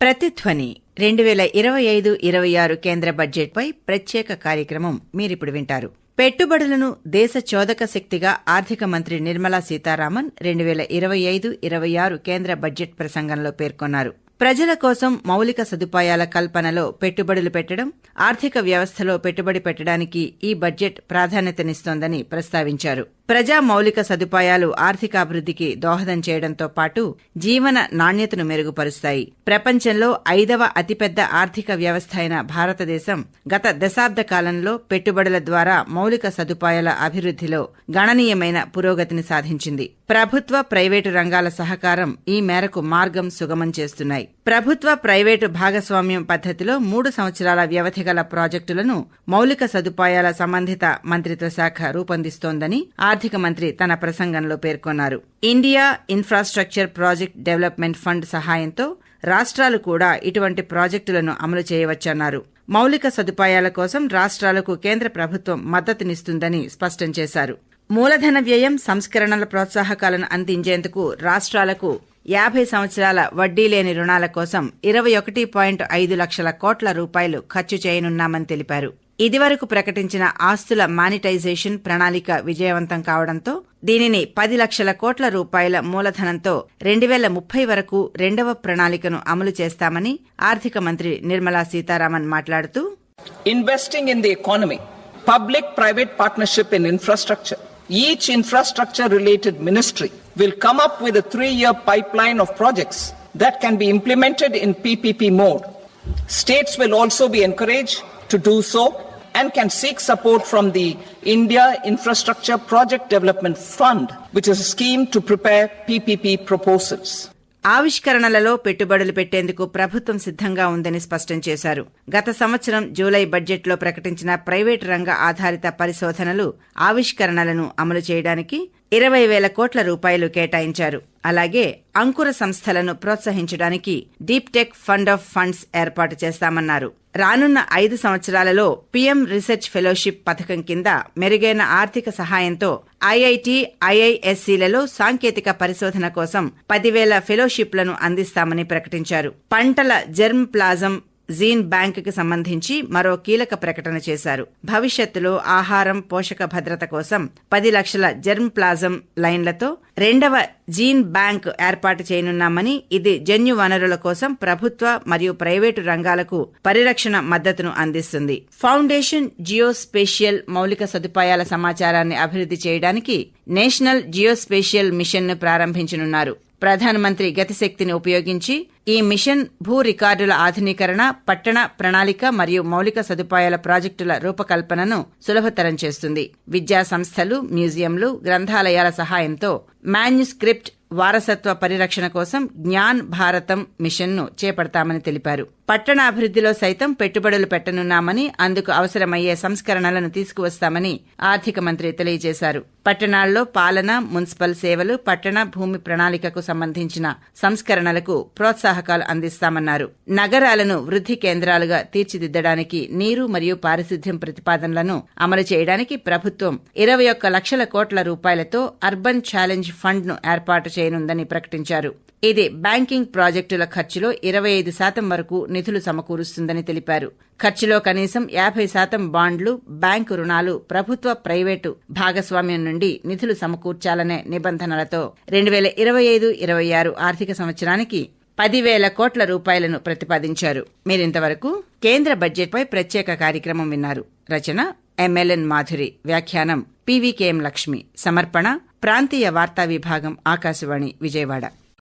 ప్రతిధ్వని రెండు వేల ఇరవై ఐదు ఇరవై ఆరు కేంద్ర బడ్జెట్పై ప్రత్యేక కార్యక్రమం మీరిప్పుడు వింటారు. పెట్టుబడులను దేశ చోదక శక్తిగా ఆర్థిక మంత్రి నిర్మలా సీతారామన్ రెండు వేల ఇరవై ఐదు ఇరవై ఆరు కేంద్ర బడ్జెట్ ప్రసంగంలో పేర్కొన్నారు. ప్రజల కోసం మౌలిక సదుపాయాల కల్పనలో పెట్టుబడులు పెట్టడం ఆర్థిక వ్యవస్థలో పెట్టుబడి పెట్టడానికి ఈ బడ్జెట్ ప్రాధాన్యతనిస్తోందని ప్రస్తావించారు. ప్రజా మౌలిక సదుపాయాలు ఆర్థికాభివృద్ధికి దోహదం చేయడంతో పాటు జీవన నాణ్యతను మెరుగుపరుస్తాయి. ప్రపంచంలో ఐదవ అతిపెద్ద ఆర్థిక వ్యవస్థ అయిన భారతదేశం గత దశాబ్ద కాలంలో పెట్టుబడుల ద్వారా మౌలిక సదుపాయాల అభివృద్ధిలో గణనీయమైన పురోగతిని సాధించింది. ప్రభుత్వ ప్రైవేటు రంగాల సహకారం ఈ మేరకు మార్గం సుగమం చేస్తున్నాయి. ప్రభుత్వ ప్రైవేటు భాగస్వామ్యం పద్ధతిలో మూడు సంవత్సరాల వ్యవధి గల ప్రాజెక్టులను మౌలిక సదుపాయాల సంబంధిత మంత్రిత్వ శాఖ రూపొందిస్తోందని ఆర్థిక మంత్రి తన ప్రసంగంలో పేర్కొన్నారు. India infrastructure project development fund సహాయంతో రాష్ట్రాలు కూడా ఇటువంటి ప్రాజెక్టులను అమలు చేయవచ్చన్నారు. మౌలిక సదుపాయాల కోసం రాష్ట్రాలకు కేంద్ర ప్రభుత్వం మద్దతునిస్తుందని స్పష్టం చేశారు. మూలధన వ్యయం సంస్కరణల ప్రోత్సాహకాలను అందించేందుకు రాష్ట్రాలకు యాభై సంవత్సరాల వడ్డీ లేని రుణాల కోసం ఇరవై ఒకటి పాయింట్ ఐదు లక్షల కోట్ల రూపాయలు ఖర్చు చేయనున్నామని తెలిపారు. ఇదివరకు ప్రకటించిన ఆస్తుల మానిటైజేషన్ ప్రణాళిక విజయవంతం కావడంతో దీనిని పది లక్షల కోట్ల రూపాయల మూలధనంతో రెండు వేల ముప్పై వరకు రెండవ ప్రణాళికను అమలు చేస్తామని ఆర్థిక మంత్రి నిర్మలా సీతారామన్ మాట్లాడుతూ investing in the economy public private partnership in infrastructure each infrastructure related ministry will come up with a three year pipeline of projects that can be implemented in PPP mode. States will also be encouraged to do so and can seek support from the India Infrastructure Project Development Fund, which is a scheme to prepare PPP proposals. ఆవిష్కరణలలో పెట్టుబడులు పెట్టేందుకు ప్రభుత్వం సిద్ధంగా ఉందని స్పష్టం చేశారు గత సంవత్సరం జూలై బడ్జెట్లో ప్రకటించిన ప్రైవేటు రంగ ఆధారిత పరిశోధనలు ఆవిష్కరణలను అమలు చేయడానికి ఇరవై వేల కోట్ల రూపాయలు కేటాయించారు. అలాగే అంకుర సంస్థలను ప్రోత్సహించడానికి deep tech fund of funds ఏర్పాటు చేస్తామన్నారు. రానున్న ఐదు సంవత్సరాలలో పీఎం రీసెర్చ్ ఫెలోషిప్ పథకం కింద మెరుగైన ఆర్థిక సహాయంతో ఐఐటి ఐఐఎస్సీలలో సాంకేతిక పరిశోధన కోసం పదివేల ఫెలోషిప్లను అందిస్తామని ప్రకటించారు. పంటల జెర్మ్ ప్లాజం జీన్ బ్యాంక్కి సంబంధించి మరో కీలక ప్రకటన చేశారు. భవిష్యత్తులో ఆహారం పోషక భద్రత కోసం పది లక్షల జెర్మ్ ప్లాజం లైన్లతో రెండవ జీన్ బ్యాంక్ ఏర్పాటు చేయనున్నామని ఇది జన్యు వనరుల కోసం ప్రభుత్వ మరియు ప్రైవేటు రంగాలకు పరిరక్షణ మద్దతును అందిస్తుంది. ఫౌండేషన్ జియోస్పేషియల్ మౌలిక సదుపాయాల సమాచారాన్ని అభివృద్ధి చేయడానికి నేషనల్ జియోస్పేషియల్ మిషన్ను ప్రారంభించనున్నారు. ప్రధానమంత్రి గతిశక్తిని ఉపయోగించి ఈ మిషన్ భూ రికార్డుల ఆధునీకరణ పట్టణ ప్రణాళిక మరియు మౌలిక సదుపాయాల ప్రాజెక్టుల రూపకల్పనను సులభతరం చేస్తుంది. విద్యా సంస్థలు మ్యూజియంలు గ్రంథాలయాల సహాయంతో మాన్యుస్క్రిప్ట్ వారసత్వ పరిరక్షణ కోసం జ్ఞాన్ భారతం మిషన్ను చేపడతామని తెలిపారు. పట్టణాభివృద్ధిలో సైతం పెట్టుబడులు పెట్టనున్నామని అందుకు అవసరమయ్యే సంస్కరణలను తీసుకువస్తామని ఆర్థిక మంత్రి తెలియజేశారు. పట్టణాల్లో పాలన మున్సిపల్ సేవలు పట్టణ భూమి ప్రణాళికకు సంబంధించిన సంస్కరణలకు ప్రోత్సాహకాలు అందిస్తామన్నారు. నగరాలను వృద్ధి కేంద్రాలుగా తీర్చిదిద్దడానికి నీరు మరియు పారిశుద్ధ్యం ప్రతిపాదనలను అమలు చేయడానికి ప్రభుత్వం ఇరవై ఒక్క లక్షల కోట్ల రూపాయలతో అర్బన్ ఛాలెంజ్ ఫండ్ను ఏర్పాటు చేయనుందని ప్రకటించారు. ఇది బ్యాంకింగ్ ప్రాజెక్టుల ఖర్చులో ఇరవై ఐదు శాతం వరకు నిధులు సమకూరుస్తుందని తెలిపారు. ఖర్చులో కనీసం యాభై శాతం బాండ్లు బ్యాంకు రుణాలు ప్రభుత్వ ప్రైవేటు భాగస్వామ్యం నుండి నిధులు సమకూర్చాలనే నిబంధనలతో రెండు వేల ఇరవై ఐదు ఇరవై ఆరు ఆర్థిక సంవత్సరానికి పదివేల కోట్ల రూపాయలను ప్రతిపాదించారు. మీరింతవరకు కేంద్ర బడ్జెట్పై ప్రత్యేక కార్యక్రమం విన్నారు. రచన ఎంఎల్ఎన్ మాధురి. వ్యాఖ్యానం పీవీకేఎం లక్ష్మి. సమర్పణ ప్రాంతీయ వార్తా విభాగం ఆకాశవాణి విజయవాడ.